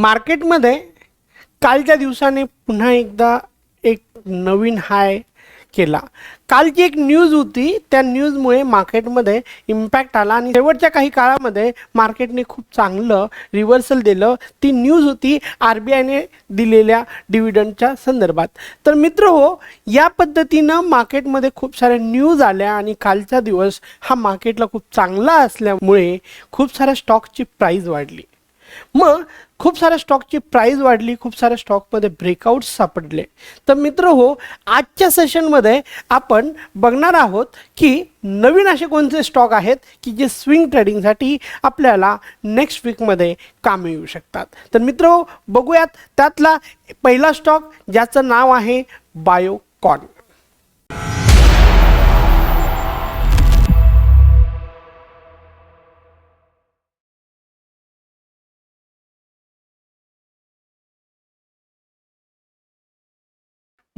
मार्केटमध्ये कालच्या दिवसाने पुन्हा एकदा एक नवीन हाय केला. कालची एक न्यूज होती त्या न्यूजमुळे मार्केटमध्ये इम्पॅक्ट आला आणि शेवटच्या काही काळामध्ये मार्केटने खूप चांगलं रिव्हर्सल दिलं. ती न्यूज होती आर बी आयने दिलेल्या डिव्हिडंडच्या संदर्भात. तर मित्र हो या पद्धतीनं मार्केटमध्ये खूप साऱ्या न्यूज आल्या आणि कालचा दिवस हा मार्केटला खूप चांगला असल्यामुळे खूप साऱ्या स्टॉकची प्राईज वाढली. मग खूप साऱ्या स्टॉकची प्राईज वाढली खूप साऱ्या स्टॉकमध्ये ब्रेकआउट सापडले. तर मित्र हो आजच्या सेशनमध्ये आपण बघणार आहोत की नवीन असे कोणते स्टॉक आहेत की जे स्विंग ट्रेडिंगसाठी आपल्याला नेक्स्ट वीकमध्ये काम येऊ शकतात. तर मित्र हो बघूयात त्यातला पहिला स्टॉक ज्याचं नाव आहे बायोकॉन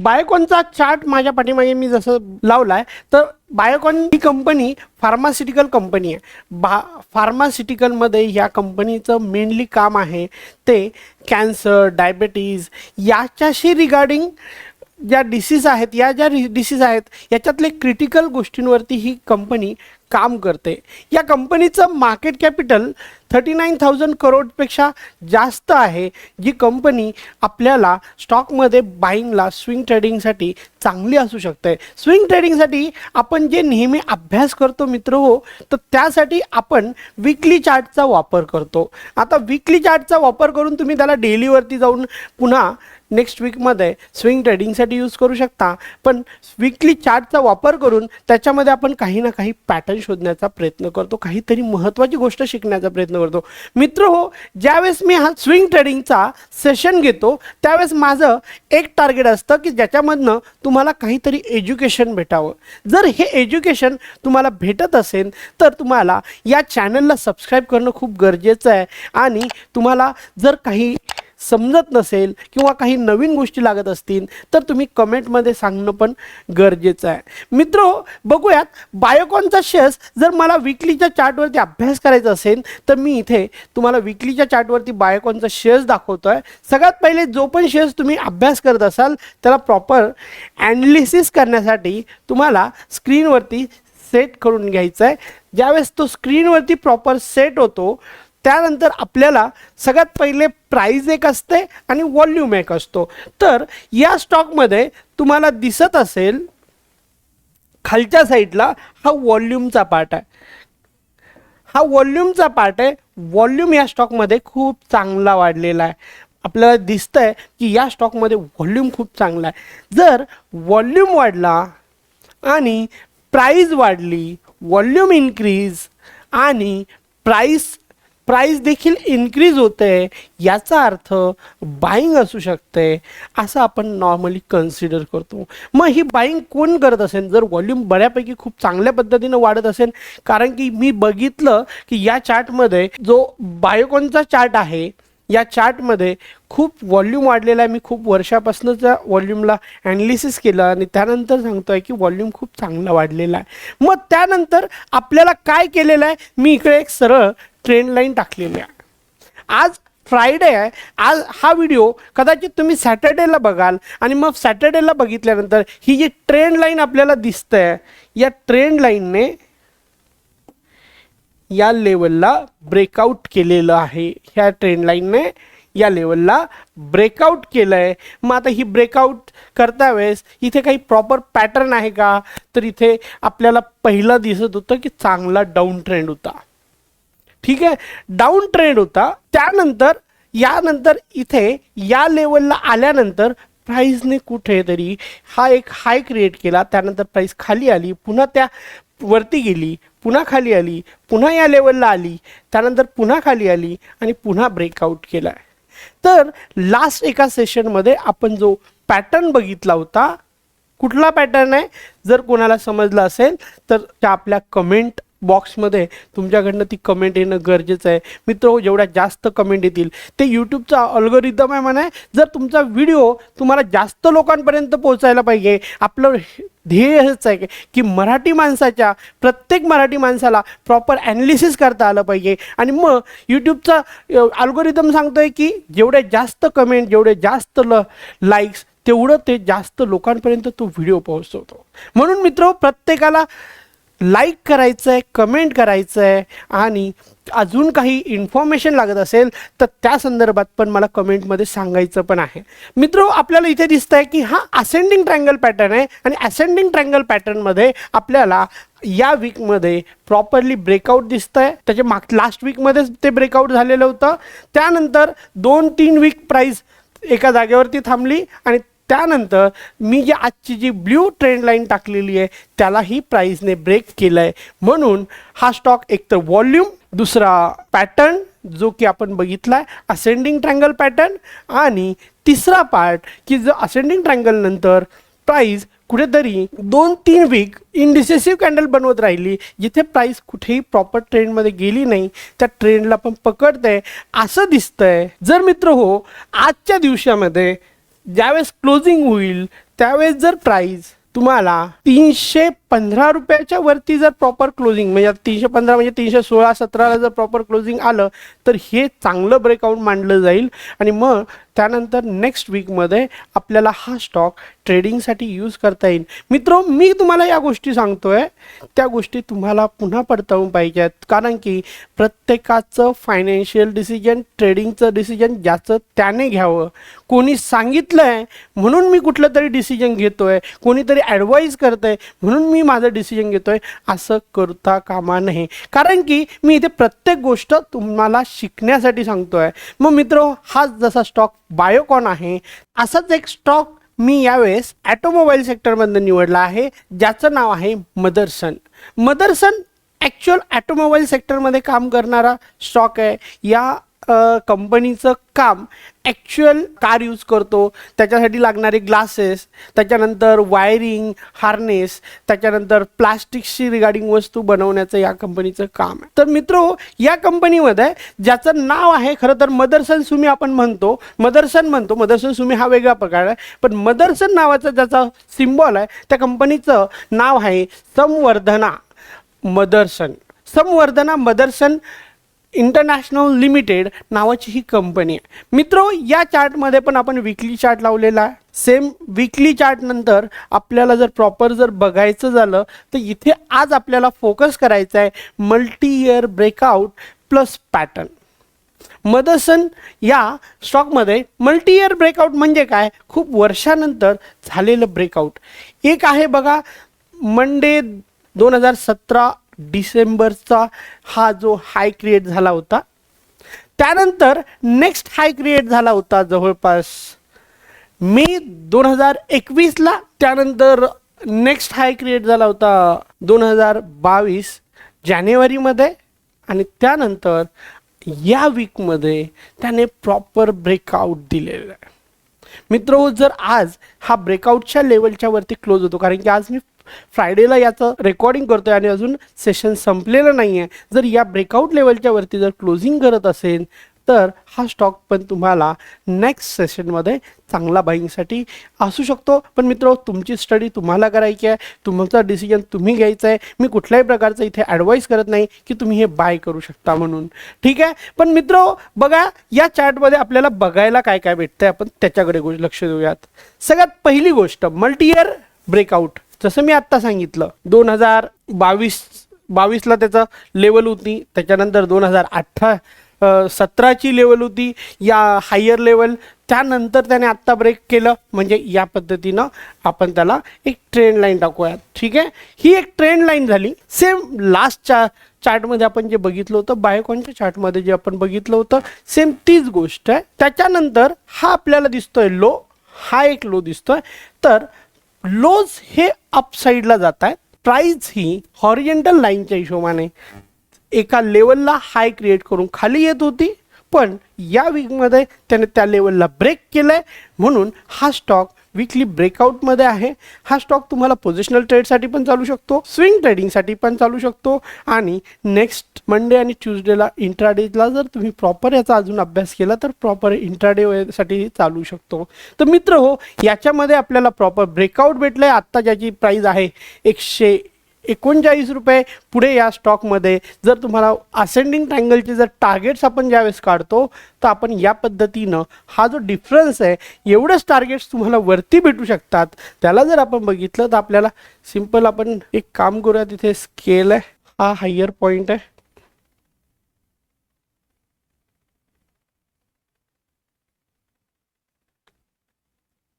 बायोकॉनचा चार्ट माझ्या पाठीमागे मी जसं लावला आहे तर बायोकॉन ही कंपनी फार्मास्युटिकल कंपनी आहे. बा फार्मास्युटिकलमध्ये या कंपनीचं मेनली काम आहे ते कॅन्सर डायबेटीज याच्याशी रिगार्डिंग ज्या डिसीज आहेत या ज्या डिसीज आहेत याच्यातले क्रिटिकल गोष्टींवरती ही कंपनी काम करते. या कंपनीचं market capital thirty nine thousand करोडपेक्षा जास्त आहे. जी कंपनी आपल्याला स्टॉकमध्ये बाईंगला स्विंग ट्रेडिंगसाठी चांगली असू शकते. स्विंग ट्रेडिंगसाठी आपण जे नेहमी अभ्यास करतो मित्र हो तर त्यासाठी आपण विकली चार्टचा वापर करतो. आता विकली चार्टचा वापर करून तुम्ही त्याला डेलीवरती जाऊन पुन्हा नेक्स्ट वीकमध्ये स्विंग ट्रेडिंगसाठी यूज करू शकता. पण विकली चार्टचा वापर करून त्याच्यामध्ये आपण काही ना काही पॅटर्न शोधण्याचा प्रयत्न करतो. काहीतरी महत्त्वाची गोष्ट शिकण्याचा प्रयत्न करतो. मित्र हो ज्यावेळेस मी हा स्विंग ट्रेडिंगचा सेशन घेतो त्यावेळेस माझं एक टार्गेट असतं की ज्याच्यामधनं तुम्हाला काहीतरी एज्युकेशन भेटावं. जर हे एज्युकेशन तुम्हाला भेटत असेल तर तुम्हाला या चॅनलला सबस्क्राईब करणं खूप गरजेचं आहे. आणि तुम्हाला जर काही समजत नसेल किंवा काही नवीन गोष्टी लागत असतील तर तुम्ही कमेंटमध्ये सांगणं पण गरजेचं आहे. मित्र बघूयात बायोकॉनचा शेअर्स जर मला विकलीच्या चार्टवरती अभ्यास करायचा असेल तर मी इथे तुम्हाला विकलीच्या चार्टवरती बायोकॉनचा शेअर्स दाखवतो आहे सगळ्यात पहिले जो पण शेअर्स तुम्ही अभ्यास करत असाल त्याला प्रॉपर ॲनालिसिस करण्यासाठी तुम्हाला स्क्रीनवरती सेट करून घ्यायचं आहे ज्यावेळेस तो स्क्रीनवरती प्रॉपर सेट होतो त्यानंतर आपल्याला सगळ्यात पहिले प्राईज एक असते आणि व्हॉल्यूम एक असतो. तर या स्टॉकमध्ये तुम्हाला दिसत असेल खालच्या साईडला हा व्हॉल्यूमचा पार्ट आहे. हा व्हॉल्यूमचा पार्ट आहे. व्हॉल्यूम या स्टॉकमध्ये खूप चांगला वाढलेला आहे. आपल्याला दिसतंय की या स्टॉकमध्ये व्हॉल्यूम खूप चांगला आहे. जर व्हॉल्यूम वाढला आणि प्राईज वाढली व्हॉल्यूम इन्क्रीज आणि प्राईस प्राईस देखील इन्क्रीज होते याचा अर्थ बाईंग असू शकते असं आपण नॉर्मली कन्सिडर करतो. मग ही बाईंग कोण करत असेल? जर व्हॉल्यूम बऱ्यापैकी खूप चांगल्या पद्धतीनं वाढत असेल कारण की मी बघितलं की या चार्टमध्ये जो बायोकॉनचा चार्ट आहे या चार्टमध्ये खूप व्हॉल्यूम वाढलेला आहे. मी खूप वर्षापासूनच्या व्हॉल्यूमला ॲनालिसिस केलं आणि त्यानंतर सांगतोय की व्हॉल्यूम खूप चांगला वाढलेला आहे. मग त्यानंतर आपल्याला काय केलेलं आहे? मी इकडे एक सरळ ट्रेंड लाईन टाकलेली आहे. आज फ्रायडे आहे. आज हा व्हिडिओ कदाचित तुम्ही सॅटर्डेला बघाल आणि मग सॅटर्डेला बघितल्यानंतर ही जी ट्रेंड लाईन आपल्याला दिसतंय या ट्रेंड लाईनने या लेवलला ब्रेकआउट केलेलं आहे. ह्या ट्रेंड लाईनने या लेवलला ब्रेकआउट केलं आहे मग आता ही ब्रेकआउट करता वेळेस इथे काही प्रॉपर पॅटर्न आहे का? तर इथे आपल्याला पहिलं दिसत होतं की चांगला डाऊन ट्रेंड होता. ठीक आहे? डाऊन ट्रेंड होता. त्यानंतर यानंतर इथे या लेवलला आल्यानंतर प्राईजने कुठेतरी हा एक हाय क्रिएट केला. त्यानंतर प्राईस खाली आली पुन्हा त्या वरती गेली पुन्हा खाली आली पुन्हा या लेवलला आली त्यानंतर पुन्हा खाली आली आणि पुन्हा ब्रेकआउट केला आहे तर लास्ट एका सेशनमध्ये आपण जो पॅटर्न बघितला होता कुठला पॅटर्न आहे? जर कोणाला समजलं असेल तर त्या आपल्या कमेंट बॉक्समध्ये तुमच्याकडनं ती कमेंट येणं गरजेचं आहे. मित्र जेवढ्या जास्त कमेंट येतील ते यूट्यूबचा अल्गोरिदम आहे म्हणा जर तुमचा व्हिडिओ तुम्हाला जास्त लोकांपर्यंत पोहोचायला पाहिजे आपलं ध्येय हेच आहे की मराठी माणसाच्या प्रत्येक मराठी माणसाला प्रॉपर ॲनालिसिस करता आलं पाहिजे. आणि मग यूट्यूबचा अल्गोरिदम सांगतोय की जेवढे जास्त कमेंट जेवढे जास्त ल लाईक्स तेवढं ते जास्त लोकांपर्यंत तो व्हिडिओ पोहोचवतो. म्हणून मित्र प्रत्येकाला लाईक करायचं आहे कमेंट करायचं आहे आणि अजून काही इन्फॉर्मेशन लागत असेल तर त्या संदर्भात पण मला कमेंटमध्ये सांगायचं पण आहे. मित्र आपल्याला इथे दिसतं आहे की हा असेंडिंग ट्रँगल पॅटर्न आहे आणि असेंडिंग ट्रँगल पॅटर्नमध्ये आपल्याला या वीकमध्ये प्रॉपरली ब्रेकआउट दिसतं आहे त्याच्या माग लास्ट वीकमध्येच ते ब्रेकआउट झालेलं होतं. त्यानंतर दोन तीन वीक प्राईस एका जागेवरती थांबली आणि त्यानंतर मी जी आजची जी ब्ल्यू ट्रेंड लाईन टाकलेली आहे त्यालाही प्राईजने ब्रेक केलं आहे म्हणून हा स्टॉक एकतर व्हॉल्यूम दुसरा पॅटर्न जो की आपण बघितला आहे असेंडिंग ट्रँगल पॅटर्न आणि तिसरा पार्ट की जो असेंडिंग ट्रँगल नंतर प्राईज कुठेतरी दोन तीन वीक इनडिसेसिव्ह कॅन्डल बनवत राहिली जिथे प्राईस कुठेही प्रॉपर ट्रेंडमध्ये गेली नाही. त्या ट्रेंडला पण पकडतंय. असं दिसतंय. जर मित्र हो आजच्या दिवसामध्ये ज्यावेळेस क्लोजिंग होईल त्यावेळेस जर प्राईज तुम्हाला तीनशे पंधरा रुपयाच्या वरती जर प्रॉपर क्लोजिंग म्हणजे तीनशे पंधरा म्हणजे तीनशे सोळा सतराला जर प्रॉपर क्लोजिंग आलं तर हे चांगलं ब्रेकआउट मांडलं जाईल. आणि मग त्यानंतर नेक्स्ट वीकमध्ये आपल्याला हा स्टॉक ट्रेडिंगसाठी यूज करता येईल. मित्र मी तुम्हाला या गोष्टी सांगतोय. त्या गोष्टी तुम्हाला पुन्हा पडताळून पाहिजेत कारण की प्रत्येकाचं फायनान्शियल डिसिजन ट्रेडिंगचं डिसिजन ज्याचं त्याने घ्यावं. कोणी सांगितलं आहे म्हणून मी कुठलं तरी डिसिजन घेतोय. कोणीतरी ॲडवाईज करतं आहे म्हणून मी मी माझं डिसिजन घेतोय असं करता कामा नये. कारण की मी इथे प्रत्येक गोष्ट तुम्हाला शिकण्यासाठी सांगतोय. मग मित्र हाच जसा स्टॉक बायोकॉन आहे असाच एक स्टॉक मी यावेळेस ॲटोमोबाईल सेक्टरमधनं निवडला आहे ज्याचं नाव आहे मदरसन मदरसन ॲक्च्युअल ॲटोमोबाईल सेक्टरमध्ये काम करणारा स्टॉक आहे. या कंपनीचं काम ॲक्च्युअल कार यूज करतो. त्याच्यासाठी लागणारे ग्लासेस त्याच्यानंतर वायरिंग हार्नेस त्याच्यानंतर प्लास्टिकशी रिगार्डिंग वस्तू बनवण्याचं या कंपनीचं काम आहे. तर मित्र या कंपनीमध्ये ज्याचं नाव आहे खरं तर मदरसन सुमी आपण म्हणतो मदरसन म्हणतो मदरसन सुमी हा वेगळा प्रकार आहे पण मदरसन नावाचा ज्याचा सिम्बॉल आहे त्या कंपनीचं नाव आहे संवर्धना मदरसन. संवर्धना मदरसन इंटरनॅशनल लिमिटेड नावाची ही कंपनी आहे. मित्र या चार्टमध्ये पण आपण विकली चार्ट लावलेला आहे. सेम विकली चार्टनंतर आपल्याला जर प्रॉपर जर बघायचं झालं तर इथे आज आपल्याला फोकस करायचा आहे multi year breakout plus pattern मदसन या स्टॉकमध्ये मल्टी इयर ब्रेकआउट म्हणजे काय? खूप वर्षानंतर झालेलं ब्रेकआउट एक आहे बघा मंडे दोन हजार सतरा डिसेंबरचा हा जो हाय क्रिएट झाला होता त्यानंतर नेक्स्ट हाय क्रिएट झाला होता जवळपास मे दोन हजार एकवीसला त्यानंतर नेक्स्ट हाय क्रिएट झाला होता दोन हजार बावीस जानेवारीमध्ये आणि त्यानंतर या वीकमध्ये त्याने प्रॉपर ब्रेकआउट दिलेलं आहे. मित्र जर आज हा ब्रेकआउटच्या लेवलच्या वरती क्लोज होतो कारण की आज मी फ्रायडेला याचं रेकॉर्डिंग करतो आहे आणि अजून सेशन संपलेलं नाही आहे जर या ब्रेकआउट लेवलच्या वरती जर क्लोजिंग करत असेल तर हा स्टॉक पण तुम्हाला नेक्स्ट सेशनमध्ये चांगला बाईंगसाठी असू शकतो. पण मित्र तुमची स्टडी तुम्हाला करायची आहे. तुमचा डिसिजन तुम्ही घ्यायचं आहे. मी कुठल्याही प्रकारचं इथे ॲडवाईस करत नाही की तुम्ही हे बाय करू शकता म्हणून. ठीक आहे? पण मित्र बघा या चार्टमध्ये आपल्याला बघायला काय काय भेटतं आहे आपण त्याच्याकडे लक्ष देऊयात. सगळ्यात पहिली गोष्ट मल्टी इयर ब्रेकआउट जसं मी आत्ता सांगितलं दोन हजार बावीस बावीसला त्याचं लेवल होती त्याच्यानंतर दोन हजार अठरा सतराची लेवल होती या हायर लेवल त्यानंतर त्याने आत्ता ब्रेक केलं. म्हणजे या पद्धतीनं आपण त्याला एक ट्रेंड लाईन टाकूयात ठीक आहे? ही एक ट्रेंड लाईन झाली. सेम लास्टच्या चार्टमध्ये आपण जे बघितलं होतं बायोकॉनच्या चार्टमध्ये जे आपण बघितलं होतं सेम तीच गोष्ट आहे. त्याच्यानंतर हा आपल्याला दिसतोय लो हा एक लो दिसतोय. तर लोज हे अपसाईडला जात आहेत प्राईज ही हॉरिजेंटल लाईनच्या हिशोबाने एका लेवलला हाय क्रिएट करून खाली येत होती. पण या वीकमध्ये त्याने त्या लेवलला ब्रेक केलं आहे म्हणून हा स्टॉक विकली ब्रेकआउटमध्ये आहे. हा स्टॉक तुम्हाला पोझिशनल ट्रेडसाठी पण चालू शकतो स्विंग ट्रेडिंगसाठी पण चालू शकतो आणि नेक्स्ट मंडे आणि ट्यूजडेला इंट्राडेला जर तुम्ही प्रॉपर याचा अजून अभ्यास केला तर प्रॉपर इंट्राडेसाठी चालू शकतो. तर मित्र हो याच्यामध्ये आपल्याला प्रॉपर ब्रेकआउट भेटलं आहे आत्ता ज्याची प्राईज आहे एकशे एकोणचाळीस रुपये पुढे या स्टॉकमध्ये. जर तुम्हाला असेंडिंग ट्रँगलचे जर टार्गेट्स आपण ज्यावेळेस काढतो तर आपण या पद्धतीनं हा जो डिफरन्स आहे एवढंच टार्गेट्स तुम्हाला वरती भेटू शकतात. त्याला जर आपण बघितलं तर आपल्याला सिंपल आपण एक काम करूया तिथे स्केल आहे. हा हायर पॉईंट आहे.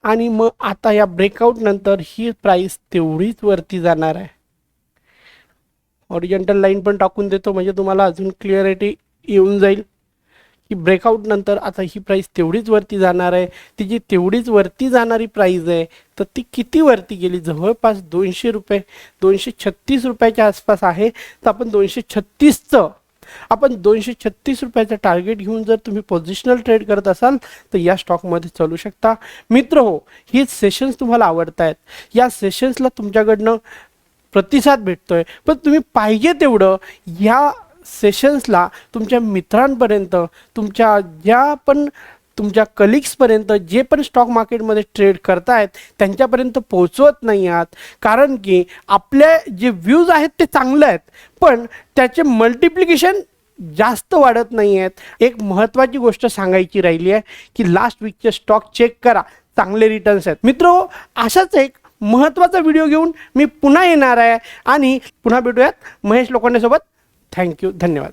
आणि मग आता या ब्रेकआउट नंतर ही प्राइस तेवढीच वरती जाणार आहे. ऑरिजेंटल लाईन पण टाकून देतो म्हणजे तुम्हाला अजून क्लिअरिटी येऊन जाईल. की ब्रेकआउट नंतर आता ही प्राईस तेवढीच वरती जाणार आहे. ती जी तेवढीच वरती जाणारी प्राईज आहे तर ती किती वरती गेली? जवळपास दोनशे रुपये दोनशे छत्तीस रुपयाच्या आसपास आहे. तर आपण दोनशे छत्तीसचं आपण दोनशे छत्तीस रुपयाचं टार्गेट घेऊन जर तुम्ही पोझिशनल ट्रेड करत असाल तर या स्टॉकमध्ये चालू शकता. मित्र हो ही सेशन्स तुम्हाला आवडत आहेत या सेशन्सला तुमच्याकडनं प्रतिसाद भेटतो आहे पण तुम्ही पाहिजे तेवढं ह्या सेशन्सला तुमच्या मित्रांपर्यंत तुमच्या ज्या पण तुमच्या कलिग्सपर्यंत जे पण स्टॉक मार्केटमध्ये ट्रेड करतायत त्यांच्यापर्यंत पोहोचवत नाही आहात. कारण की आपले जे व्ह्यूज आहेत ते चांगले आहेत पण त्याचे मल्टिप्लिकेशन जास्त वाढत नाही आहेत. एक महत्त्वाची गोष्ट सांगायची राहिली आहे की लास्ट वीकचे स्टॉक चेक करा. चांगले रिटर्न्स आहेत. मित्र अशाच एक महत्त्वाचा व्हिडिओ घेऊन मी पुन्हा येणार आहे. आणि पुन्हा भेटूयात महेश लोखंडेसोबत. थँक्यू धन्यवाद.